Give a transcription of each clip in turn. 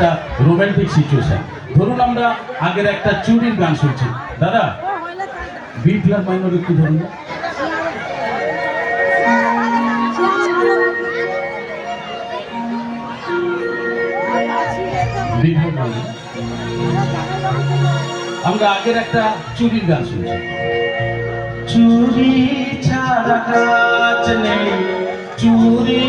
একটা romantic situation ধরুন আমরা আগের একটা চুরির গান শুনছি। দাদা বি প্লাস মাইনর একটু ধরুন? আমরা আগের একটা চুরির গান শুনছি। চুরি ছাড়া কাজ নেই। চুরি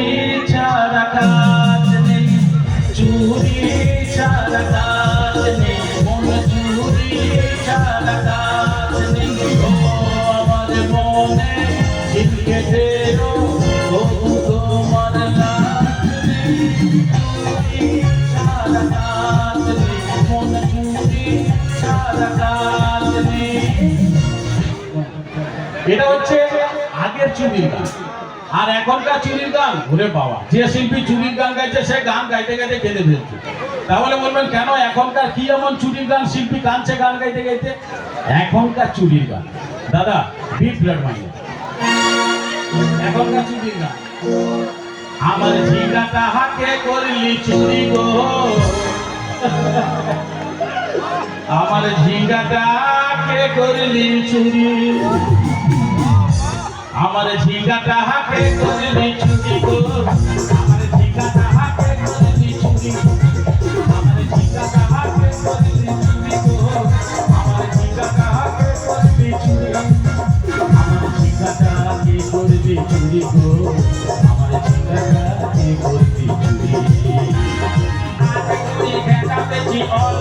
এটা হচ্ছে আগের গান। আর এখনকার চুরির গান ঘুরে পাওয়া যে শিল্পী চুরির গান গাইছে, সে গান গাইতে গাইতে কেঁদে ফেলছে। তাহলে বলবেন, কেন এখনকার কি এমন চুরির গান, শিল্পী কানছে গান গাইতে গাইতে? এখনকার চুরির গান। দাদা বি ফ্ল্যাট এখনকার চুরির গান। আমার ঝিঙ্গাটা হাতে করলি চুরি গো। আমার ঝিঙ্গাটা কে করলি চুরি। আমার ঝিঙ্গাটা হাতে করলি চুরি গো। আমার ঝিঙ্গাটা হাতে করলি চুরি আমার ঝিঙ্গাটা হাতে করলি চুরি গো। আমার ঝিঙ্গাটা হাতে করলি চুরি আমার ঝিঙ্গাটা কে করলি চুরি গো। আমার ঝিঙ্গাটা কে করলি চুরি তুই ঘেটা পেছি অলৌটা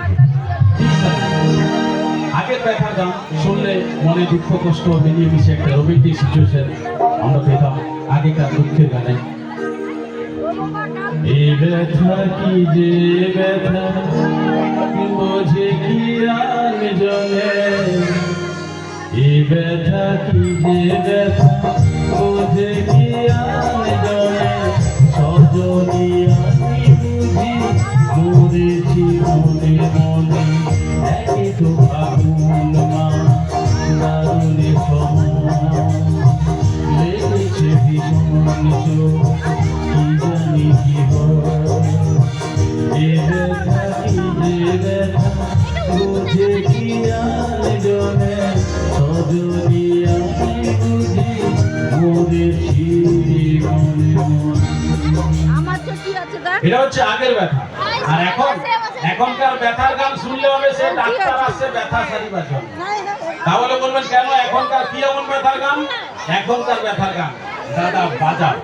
গান শুনলে মনে দুঃখ, কষ্ট, মিলিয়ে মিশে একটা রোমান্টিক সিচুয়েশন আমরা পেতাম আগেকার দুঃখের গানে। এ ব্যথা কি যে ব্যথা বোঝে কি জলে এ ব্যথা কি যে ব্যথা, বোঝে কি জলে সজনি আমি বুঝি মরেছি মনে মনে। এটা হচ্ছে আগের ব্যথা। আর এখন এখনকার ব্যথার গান শুনলে হবে সে ডাক্তার আসছে ব্যথা সারিবার জন্য তাহলে বলবেন কেন এখনকার কি এমন ব্যথার গান? এখনকার ব্যথার গান। দাদা বাজাও।